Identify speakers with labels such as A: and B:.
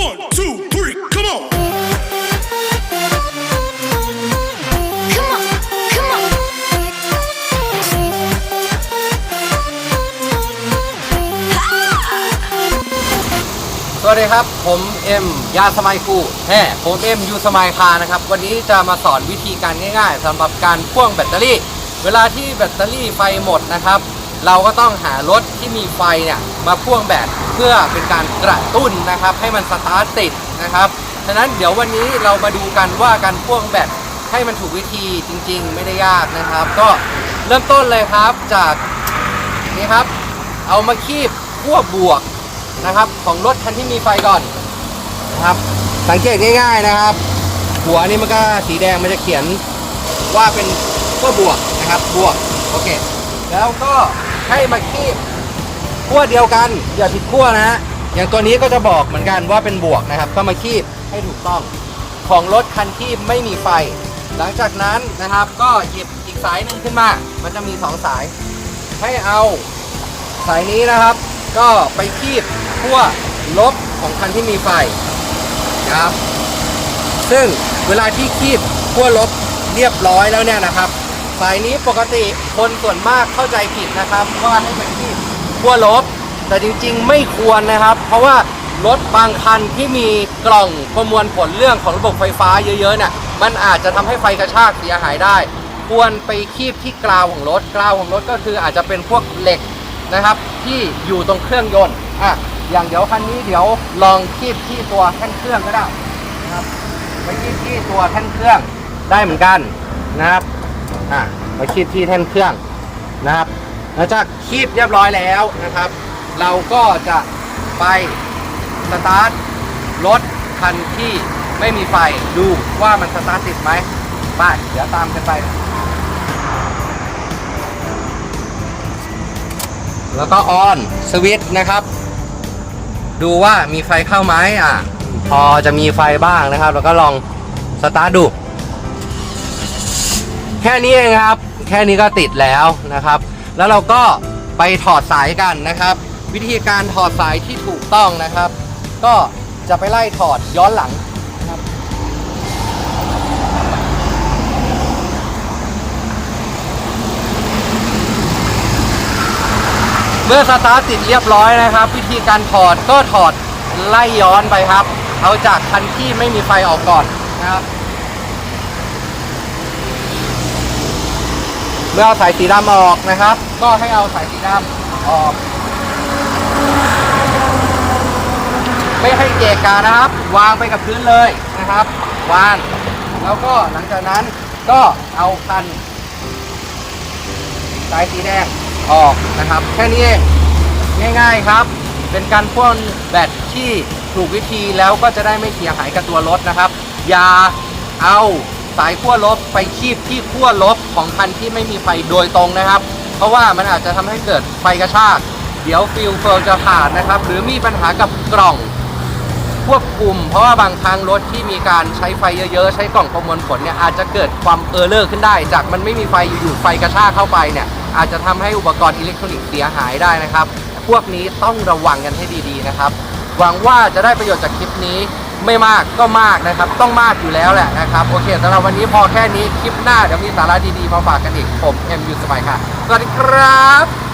A: One, two, three, come on.
B: Come on, come on.
C: สวัสดีครับ ผมเอ็มยาสมัยคูแฮ่ผมเอ็มยูสมัยคานะครับ วันนี้จะมาสอนวิธีการง่ายๆสำหรับการพ่วงแบตเตอรี่ เวลาที่แบตเตอรี่ไฟหมดนะครับ เราก็ต้องหารถที่มีไฟเนี่ยมาพ่วงแบตเพื่อเป็นการกระตุ้นนะครับ ให้มันสตาร์ทติดนะครับฉะนั้นเดี๋ยววันนี้เรามาดูกันว่าการพ่วงแบตให้มันถูกวิธีจริง ๆ ไม่ได้ยากนะครับ ก็เริ่มต้นเลยครับจากนี่ครับ เอามาคีบขั้วบวกนะครับ ของรถคันที่มีไฟก่อนนะครับ สังเกตง่าย ๆนะครับ หัวนี่มันก็สีแดงมันจะเขียนว่าเป็นขั้วบวกนะครับบวกโอเค แล้วก็ ให้มาคีบขั้วเดียวกัน อย่าผิดขั้วนะฮะอย่างตัวนี้ก็จะบอกเหมือนกันว่าเป็นบวกนะครับ ก็มาคีบให้ถูกต้องของรถคันที่ไม่มีไฟ หลังจากนั้นนะครับก็หยิบอีกสายหนึ่งขึ้นมา มันจะมีสองสาย ให้เอาสายนี้นะครับ ก็ไปคีบขั้วลบของคันที่มีไฟนะครับ ซึ่งเวลาที่คีบขั้วลบเรียบร้อยแล้วเนี่ยนะครับ สายนี้ปกติคนส่วนมากเข้าใจผิดนะครับว่าให้ไปคีบขั้วลบ แต่จริงๆ ไม่ควรนะครับ เพราะว่ารถบางคันที่มีกล่องประมวลผลเรื่องของระบบไฟฟ้าเยอะๆเนี่ยมันอาจจะทำให้ไฟกระชากเสียหายได้ ควรไปคีบที่กราวของรถกราวของรถก็คืออาจจะเป็นพวกเหล็กนะครับ ที่อยู่ตรงเครื่องยนต์อะอย่างเดี๋ยวคันนี้เดี๋ยวลองคีบที่ตัวแท่นเครื่องก็ได้นะครับไปคีบที่ตัวแท่นเครื่องได้เหมือนกันนะครับ อะไปคีบที่แท่นเครื่องนะครับหลังจากคีบเรียบร้อยแล้วนะครับ เราก็จะไปสตาร์ทรถคันที่ไม่มีไฟดูว่ามันสตาร์ทติดไหมไปเดี๋ยวตามกันไป แล้วก็ออนสวิตช์นะครับ ดูว่ามีไฟเข้าไหมอะ พอจะมีไฟบ้างนะครับ แล้วก็ลองสตาร์ทดู แค่นี้เองครับ แค่นี้ก็ติดแล้วนะครับ แล้วเราก็ไปถอดสายกันนะครับ วิธีการถอดสายที่ถูกต้องนะครับ ก็จะไปไล่ถอดย้อนหลังเมื่อสตาร์ทติดเรียบร้อยนะครับ วิธีการถอดก็ถอดไล่ย้อนไปครับ เอาจากคันที่ไม่มีไฟออกก่อนนะครับ เมื่อเอาสายสีดำออกนะครับ ก็ให้เอาสายสีดำออก ไม่ให้เกะกานะครับ วางไปกับพื้นเลยนะครับ วาง แล้วก็หลังจากนั้นก็เอาคัน สายสีแดงออกนะครับ แค่นี้เองง่าย ๆครับ เป็นการพ่นแบตที่ถูกวิธีแล้วก็จะได้ไม่เสียหายกับตัวรถนะครับ อย่าเอา สายขั้วลบไปคีบที่ขั้วลบของคันที่ไม่มีไฟโดยตรงนะครับ เพราะว่ามันอาจจะทำให้เกิดไฟกระชาก เดี๋ยวฟิลเฟิร์จะขาดนะครับ หรือมีปัญหากับกล่องควบคุม เพราะว่าบางครั้งรถที่มีการใช้ไฟเยอะๆ ใช้กล่องประมวลผลเนี่ยอาจจะเกิดความเออร์เลอร์ขึ้นได้ จากมันไม่มีไฟอยู่ๆไฟกระชากเข้าไปเนี่ยอาจจะทำให้อุปกรณ์อิเล็กทรอนิกส์เสียหายได้นะครับ พวกนี้ต้องระวังกันให้ดีๆนะครับ หวังว่าจะได้ประโยชน์จากคลิปนี้ ไม่มากก็มากนะครับ ต้องมากอยู่แล้วแหละนะครับ โอเคสำหรับวันนี้พอแค่นี้ คลิปหน้าเดี๋ยวมีสาระดีๆมาฝากกันอีก ผมเอ็มยูสมัยค่ะ สวัสดีครับ